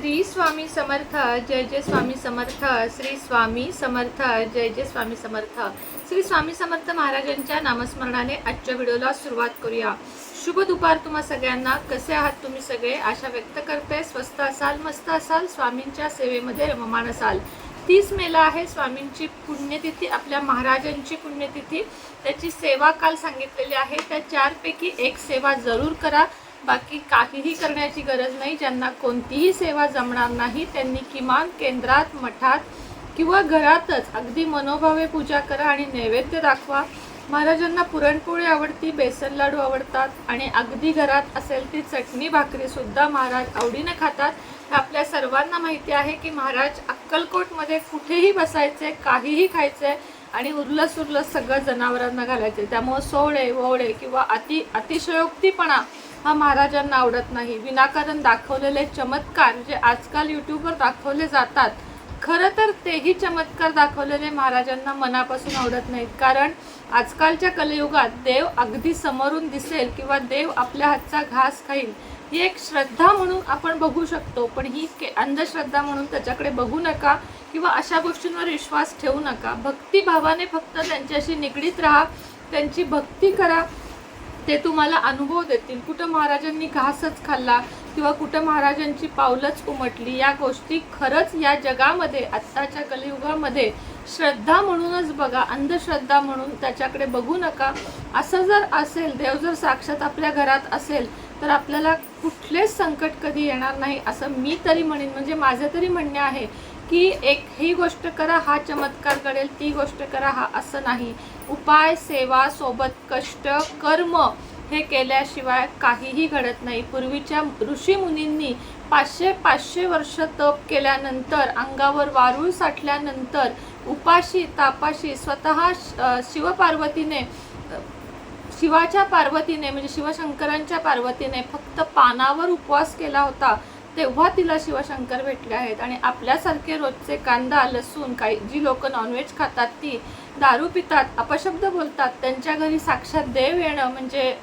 श्री स्वामी समर्थ जय जय स्वामी समर्थ श्री स्वामी समर्थ जय जय स्वामी समर्थ. श्री स्वामी समर्थ महाराजांच्या नामस्मरणाने आजच्या व्हिडिओला सुरुवात करूया. शुभ दुपार तुम्हा सगळ्यांना. कसे आहात तुम्ही सगळे? आशा व्यक्त करते. स्वस्त असाल मस्त असाल स्वामींच्या सेवेमध्ये रममाण असाल. तीस मेला आहे स्वामींची पुण्यतिथी आपल्या महाराजांची पुण्यतिथी. त्याची सेवा काल सांगितलेली आहे. त्या चारपैकी एक सेवा जरूर करा. बाकी काहीही करण्याची गरज नाही. ज्यांना कोणतीही सेवा जमणार नाही त्यांनी किमान केंद्रात मठात किंवा घरातच अगदी मनोभावे पूजा करा आणि नैवेद्य दाखवा. महाराजांना पुरणपोळी आवडती बेसन लाडू आवडतात आणि अगदी घरात असेल ती चटणी भाकरीसुद्धा महाराज आवडीने खातात. हे आपल्या सर्वांना माहिती आहे की महाराज अक्कलकोटमध्ये कुठेही बसायचे काहीही खायचे आणि उरलं सुरलं सगळं जनावरांना घालायचे. त्यामुळं सोहळे वोवळे किंवा अति अतिशयोक्तीपणा हा महाराजांना आवडत नाही. विनाकारण दाखवलेले चमत्कार जे आजकाल यूट्यूबवर दाखवले जातात खरं तर तेही चमत्कार दाखवलेले महाराजांना मनापासून आवडत नाहीत. कारण आजकालच्या कलयुगात देव अगदी समोरून दिसेल किंवा देव आपल्या हातचा घास खाईल ही एक श्रद्धा म्हणून आपण बघू शकतो. पण ही के अंधश्रद्धा म्हणून त्याच्याकडे बघू नका किंवा अशा गोष्टींवर विश्वास ठेवू नका. भक्तिभावाने फक्त त्यांच्याशी निगडीत राहा त्यांची भक्ती करा ते तुम्हाला अनुभव देतील. कुठं महाराजांनी घासच खाल्ला किंवा कुठं महाराजांची पावलंच उमटली या गोष्टी खरंच या जगामध्ये आत्ताच्या कलियुगामध्ये श्रद्धा म्हणूनच बघा अंधश्रद्धा म्हणून त्याच्याकडे बघू नका. असं जर असेल देव जर साक्षात आपल्या घरात असेल तर आपल्याला कुठलेच संकट कधी येणार नाही असं मी तरी म्हणेन. म्हणजे माझं तरी म्हणणे आहे की एक ही गोष्ट करा हा चमत्कार घडेल ती गोष्ट करा हा असं नाही. उपाय सेवा सोबत कष्ट कर्म हे केल्याशिवाय काहीही घडत नाही. पूर्वीच्या ऋषी मुनींनी पाचशे पाचशे वर्ष तप केल्यानंतर अंगावर वारूळ साठल्यानंतर उपाशी तापाशी स्वतः शिवपार्वतीने शिवाच्या पार्वतीने म्हणजे शिवशंकरांच्या पार्वतीने फक्त पानावर उपवास केला होता. तेव्हा तिला शिवशंकर भेटले आहेत. आणि आपल्यासारखे रोजचे कांदा लसूण काही जी लोक नॉनव्हेज खातात ती दारू पितात अपशब्द बोलतात त्यांच्या घरी साक्षात देव येणं म्हणजे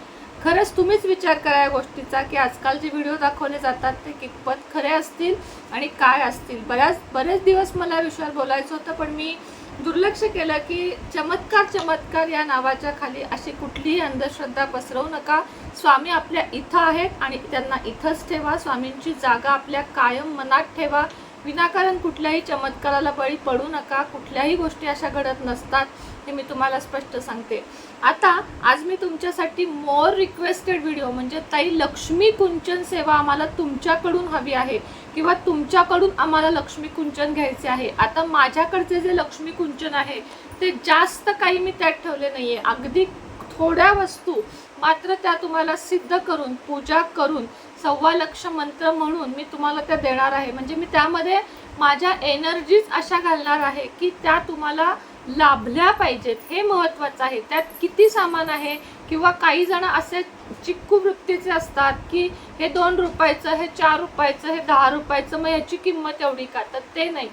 खरंच तुम्हीच विचार करा या गोष्टीचा की आजकाल जे व्हिडिओ दाखवले जातात ते कितपत खरे असतील आणि काय असतील. बऱ्याच बरेच दिवस मला या विषयावर बोलायचं होतं पण मी दुर्लक्ष केलं की चमत्कार चमत्कार या नावाच्या खाली अशी कुठलीही अंधश्रद्धा पसरवू नका. स्वामी आपल्या इथं आहेत आणि त्यांना इथंच ठेवा. स्वामींची जागा आपल्या कायम मनात ठेवा. विनाकारण कुठल्याही चमत्काराला बळी पडू नका. कुठल्याही गोष्टी अशा घडत नसतात हे मी तुम्हाला स्पष्ट सांगते. आता आज मी तुमच्यासाठी मोर रिक्वेस्टेड व्हिडिओ म्हणजे ताई लक्ष्मी कुंचन सेवा आम्हाला तुमच्याकडून हवी आहे. किंवा तुमच्याकडून आम्हाला लक्ष्मी कुंचन घ्यायचे आहे. आता माझ्याकडचे जे लक्ष्मी कुंचन आहे ते जास्त काही मी त्यात ठेवले नाही आहे अगदी थोड्या वस्तू मात्र त्या तुम्हाला सिद्ध करून पूजा करून सव्वा लक्ष मंत्र म्हणून मी तुम्हाला त्या देणार आहे. म्हणजे मी त्यामध्ये माझ्या एनर्जीज अशा घालणार आहे की त्या तुम्हाला लाभल्या पाहिजेत. हे महत्त्वाचं आहे. त्यात किती सामान आहे किंवा काही जण असे चिक्कू वृत्तीचे असतात की हे दोन रुपयाचं हे चार रुपयाचं हे दहा रुपयाचं मग याची किंमत एवढी का? तर ते नाही.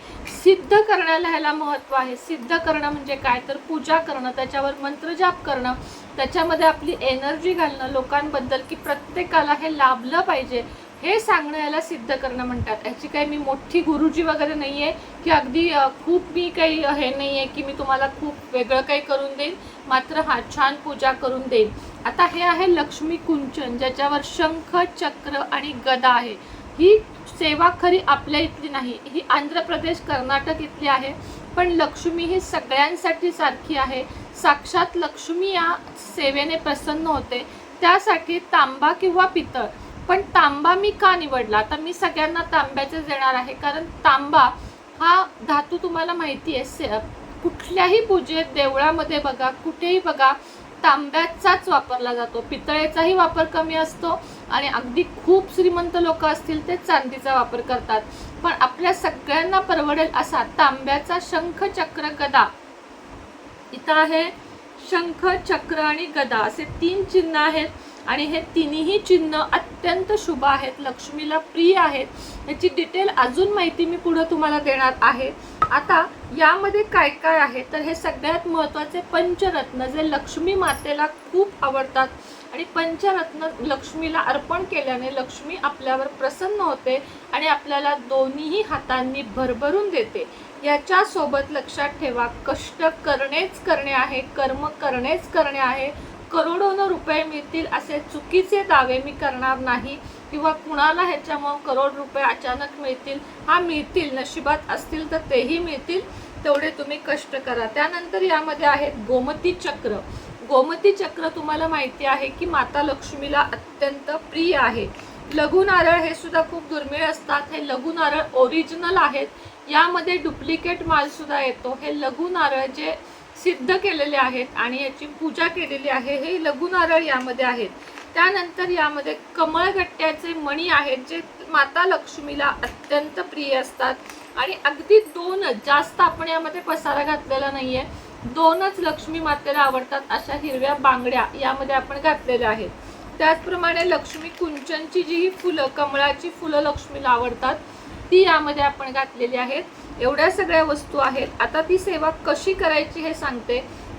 सिद्ध करण्याला ह्याला महत्त्व आहे. सिद्ध करणं म्हणजे काय? तर पूजा करणं त्याच्यावर मंत्रजाप करणं. त्याच्यामध्ये आपली एनर्जी घालणं लोकांबद्दल की प्रत्येकाला हे लाभलं पाहिजे. हे सांगणं याला सिद्ध करणं म्हणतात. याची काही मी मोठी गुरुजी वगैरे नाही आहे की अगदी खूप मी काही हे नाही आहे की मी तुम्हाला खूप वेगळं काही करून देईन मात्र हा छान पूजा करून देईन. आता हे आहे लक्ष्मी कुंचन ज्याच्यावर शंख चक्र आणि गदा आहे. ही सेवा खरी आपल्या इथली नाही ही आंध्र प्रदेश कर्नाटक इथली आहे. पण लक्ष्मी ही सगळ्यांसाठी सारखी आहे. साक्षात लक्ष्मी या सेवेने प्रसन्न होते. त्यासाठी तांबा किंवा पितळ पण तांबा मी का निवडला? आता मी सगळ्यांना तांब्याचेच देणार आहे कारण तांबा हा धातू तुम्हाला माहिती आहे कुठल्याही पूजेत देवळामध्ये बघा कुठेही बघा तांब्याचाच वापरला जातो. पितळेचाही वापर कमी असतो आणि अगदी खूप श्रीमंत लोक असतील ते चांदीचा वापर करतात. पण आपल्या सगळ्यांना परवडेल असा तांब्याचा शंख चक्र गदा. इथं आहे शंख चक्र आणि गदा. असे तीन चिन्ह आहेत. आणि हे तिन्ही चिन्ह अत्यंत शुभ आहेत. लक्ष्मीला प्रिय आहेत. याची डिटेल अजून माहिती मी पुढं तुम्हाला देणार आहे. आता यामध्ये काय काय आहे? तर हे सगळ्यात महत्त्वाचे पंचरत्न जे लक्ष्मी मातेला खूप आवडतात. आणि पंचरत्न लक्ष्मीला अर्पण केल्याने लक्ष्मी आपल्यावर प्रसन्न होते आणि आपल्याला दोन्हीही हातांनी भरभरून देते. याच्यासोबत लक्षात ठेवा कष्ट करणेच करणे आहे कर्म करणेच करणे आहे. करोडोनं रुपये मिळतील असे चुकीचे दावे मी करणार नाही किंवा कुणाला ह्याच्यामुळं करोड रुपये अचानक मिळतील हा मिळतील नशिबात असतील तर तेही मिळतील तेवढे तुम्ही कष्ट करा. त्यानंतर यामध्ये आहेत गोमती चक्र. गोमती चक्र तुम्हाला माहिती आहे की माता लक्ष्मीला अत्यंत प्रिय आहे. लघु नारळ हे सुद्धा खूप दुर्मिळ असतात. हे लघु नारळ ओरिजिनल आहेत. यामध्ये डुप्लिकेट मालसुद्धा येतो. हे लघु नारळ जे सिद्ध केलेले आहेत आणि याची पूजा केलेली आहे हे लघुनारळ यामध्ये आहेत. त्यानंतर यामध्ये कमळगट्ट्याचे मणी आहेत जे माता लक्ष्मीला अत्यंत प्रिय असतात. आणि अगदी दोनच जास्त आपण यामध्ये पसारा घातलेला नाही आहे दोनच लक्ष्मी मातेला आवडतात अशा हिरव्या बांगड्या यामध्ये आपण घातलेल्या आहेत. त्याचप्रमाणे लक्ष्मी कुंचनची जी ही फुलं कमळाची फुलं लक्ष्मीला आवडतात ती यामध्ये आपण घातलेली आहेत एवढ्या सगळ्या वस्तू आहेत आता ती सेवा कशी करायची हे सांगते.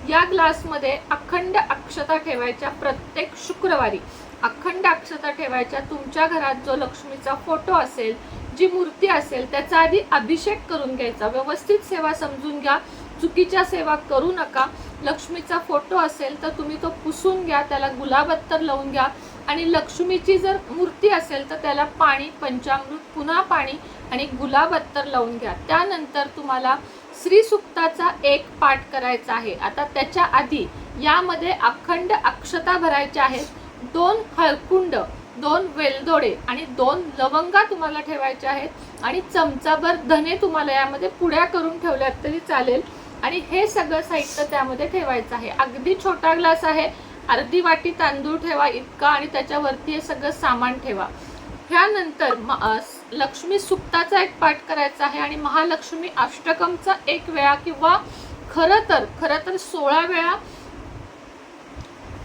या ग्लासमध्ये अखंड अक्षता ठेवायच्या प्रत्येक शुक्रवारी. अखंड अक्षता ठेवायच्या तुमच्या घरात जो लक्ष्मीचा फोटो असेल जी मूर्ती असेल त्याचा आधी अभिषेक करून घ्यायचा. व्यवस्थित सेवा समजून घ्या. चुकीच्या सेवा करू नका. लक्ष्मीचा फोटो असेल तर तुम्ही तो पुसून घ्या त्याला गुलाब अत्तर लावून घ्या. आणि लक्ष्मीची जर मूर्ती असेल तर त्याला पाणी पंचामृत पुन्हा पाणी आणि गुलाब अत्तर लावून घ्या. त्यानंतर तुम्हाला श्री सुक्ताचा एक पाठ करायचा आहे. आता त्याच्या आधी यामध्ये अखंड अक्षता भरायच्या आहेत. दोन हळकुंड दोन वेलदोडे आणि दोन लवंगा तुम्हाला ठेवायच्या आहेत. आणि चमचाभर धने तुम्हाला यामध्ये पुड्या करून ठेवल्यात तरी चालेल. आणि हे सगळं साहित्य त्यामध्ये ठेवायचं आहे. अगदी छोटा ग्लास आहे. अर्धी वाटी तांदूळ ठेवा इतका आणि त्याच्यावरती हे सगळं सामान ठेवा. ह्यानंतर म- लक्ष्मी सुक्ताचा एक पाठ करायचा आहे आणि महालक्ष्मी अष्टकमचा एक वेळा किंवा खरं तर खरं तर सोळा वेळा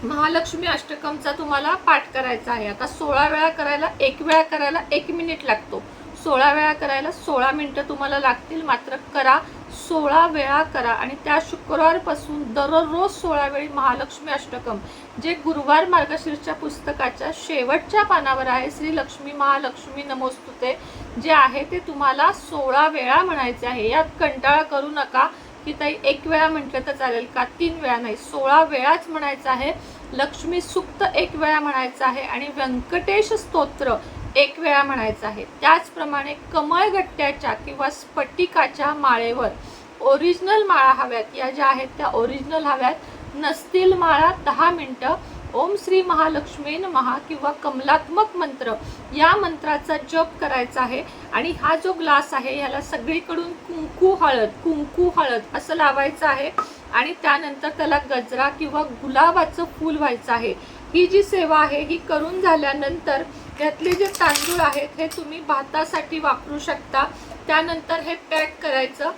महालक्ष्मी अष्टकमचा तुम्हाला पाठ करायचा आहे. आता सोळा वेळा करायला एक वेळा करायला एक मिनिट लागतो. सोळा वेळा करायला सोळा मिनिटं तुम्हाला लागतील. मात्र करा. सोळा वेळा करा आणि त्या शुक्रवारपासून दररोज सोळा वेळी महालक्ष्मी अष्टकम जे गुरुवार मार्गशीर्षच्या पुस्तकाच्या शेवटच्या पानावर आहे श्री लक्ष्मी महालक्ष्मी नमोस्तुते जे आहे ते तुम्हाला सोळा वेळा म्हणायचे आहे. यात कंटाळा करू नका की ताई एक वेळा म्हटलं तर चालेल का? तीन वेळा नाही सोळा वेळाच म्हणायचं आहे. लक्ष्मी सुक्त एक वेळा म्हणायचं आहे आणि व्यंकटेश स्तोत्र एक वेळा म्हणायचं आहे. त्याचप्रमाणे कमळगट्ट्याच्या किंवा स्फटिकाच्या माळेवर ओरिजिनल माळा हव्यात. या ज्या आहेत त्या ओरिजिनल हव्यात. नसतील माळा दहा मिनटं. ओम श्री महालक्ष्मी महा किंवा कमलात्मक मंत्र. या मंत्राचा जप करायचा आहे. आणि हा जो ग्लास आहे ह्याला सगळीकडून कुंकू हळद कुंकू हळद असं लावायचं आहे. आणि त्यानंतर त्याला गजरा किंवा गुलाबाचं फूल व्हायचं आहे. ही जी सेवा आहे ही करून झाल्यानंतर यातले जे तांदूळ आहेत हे तुम्ही भातासाठी वापरू शकता. त्यानंतर हे पॅक करायचं.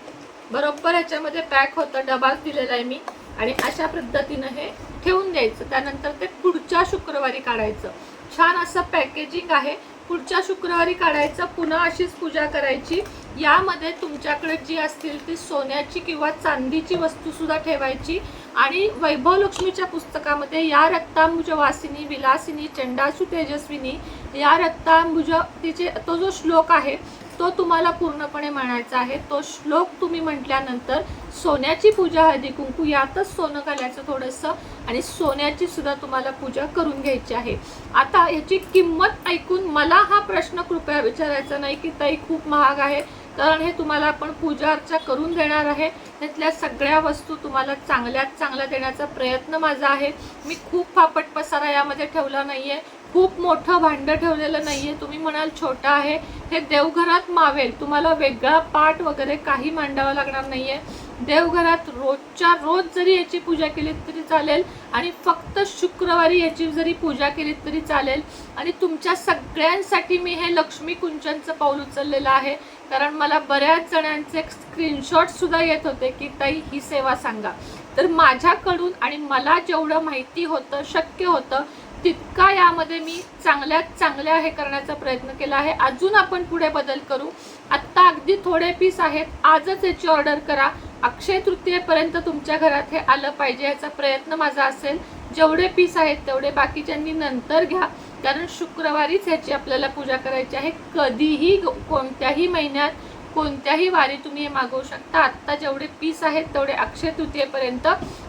बरोबर ह्याच्यामध्ये पॅक होतं डबाच दिलेला आहे मी. आणि अशा पद्धतीनं हे ठेवून द्यायचं. त्यानंतर ते पुढच्या शुक्रवारी काढायचं. छान असं पॅकेजिंग आहे. पुढच्या शुक्रवारी काढायचं. पुन्हा अशीच पूजा करायची. यामध्ये तुमच्याकडे जी असतील ती सोन्याची किंवा चांदीची वस्तूसुद्धा ठेवायची. आणि वैभव लक्ष्मीच्या पुस्तकामध्ये या रक्तांबुज वासिनी विलासिनी चंडासू तेजस्विनी या रक्तांबुज तिचे तो जो श्लोक आहे तो तुम्हाला पूर्णपणे म्हणायचा आहे. तो श्लोक तुम्ही म्हटल्यानंतर सोन्याची पूजा हळदी कुंकू यातच सोनं घालायचं थोडंसं आणि सोन्याची सुद्धा तुम्हाला पूजा करून घ्यायची आहे. आता याची किंमत ऐकून मला हा प्रश्न कृपया विचारायचा नाही की ताई खूप महाग आहे कारण हे तुम्हाला आपण पूजा अर्चा करून देणार आहे. त्यातल्या सगळ्या वस्तू तुम्हाला चांगल्यात चांगल्या देण्याचा प्रयत्न माझा आहे. मी खूप फापट पसारा यामध्ये ठेवला नाही आहे खूप मोठं भांडं ठेवलेलं नाही आहे तुम्ही म्हणाल छोटं आहे. हे देवघरात मावेल. तुम्हाला वेगळा पाठ वगैरे काही मांडावं लागणार नाही आहे देवघरात रोजच्या रोज जरी याची पूजा केली तरी चालेल आणि फक्त शुक्रवारी याची जरी पूजा केली तरी चालेल. आणि तुमच्या सगळ्यांसाठी मी हे लक्ष्मी कुंचनचं पाऊल उचललेलं आहे. कारण मला बऱ्याच जणांचे स्क्रीनशॉटसुद्धा येत होते की ताई ही सेवा सांगा. तर माझ्याकडून आणि मला जेवढं माहिती होतं शक्य होतं तितका यामध्ये मी चांगल्यात चांगल्या हे करण्याचा प्रयत्न केला आहे. अजून आपण पुढे बदल करू. आत्ता अगदी थोडे पीस आहेत. आजच याची ऑर्डर करा. अक्षय तृतीयेपर्यंत तुमच्या घरात हे आलं पाहिजे याचा प्रयत्न माझा असेल. जेवढे पीस आहेत तेवढे बाकीच्यांनी नंतर घ्या. कारण शुक्रवारीच ह्याची आपल्याला पूजा करायची आहे. कधीही कोणत्याही महिन्यात कोणत्याही वारी तुम्ही हे मागवू शकता. आत्ता जेवढे पीस आहेत तेवढे अक्षय तृतीयेपर्यंत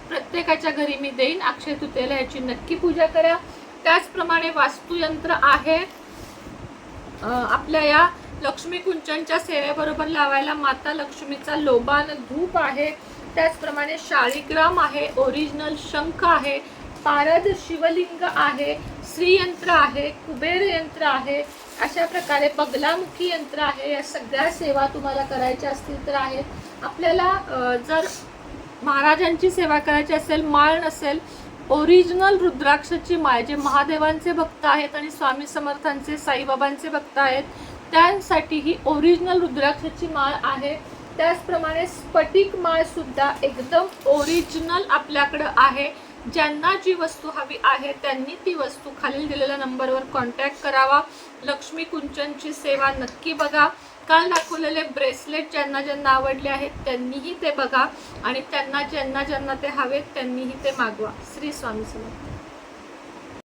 प्रत्येकाच्या घरी मी देईन. अक्षय तृतीयेला ह्याची नक्की पूजा करा. त्याचप्रमाणे वास्तुयंत्र आहे. आपल्या या लक्ष्मी कुंचनच्या सेवेबरोबर लावायला माता लक्ष्मीचा लोबान धूप आहे. त्याचप्रमाणे शाळीग्राम आहे ओरिजिनल शंख आहे पारद शिवलिंग आहे श्रीयंत्र आहे कुबेर यंत्र आहे. अशा प्रकारे बगलामुखी यंत्र आहे. या सगळ्या सेवा तुम्हाला करायच्या असतील तर आहेत. आपल्याला जर महाराजांची सेवा करायची असेल माळ नसेल ओरिजिनल रुद्राक्षाची माळ जे महादेवांचे भक्त आहेत आणि स्वामी समर्थांचे साईबाबांचे भक्त आहेत त्यांसाठी ही ओरिजिनल रुद्राक्षाची माळ आहे. त्याचप्रमाणे स्फटिक माळ सुद्धा एकदम ओरिजिनल आपल्याकडं आहे. ज्यांना जी वस्तू हवी आहे त्यांनी ती वस्तू खालील दिलेल्या नंबरवर कॉन्टॅक्ट करावा. लक्ष्मी कुंचनची सेवा नक्की बघा. काल दाखवलेले ब्रेसलेट ज्यांना ज्यांना आवडले आहेत त्यांनीही ते बघा आणि त्यांना ज्यांना ज्यांना ते हवेत त्यांनीही ते मागवा. श्री स्वामी समर्थ.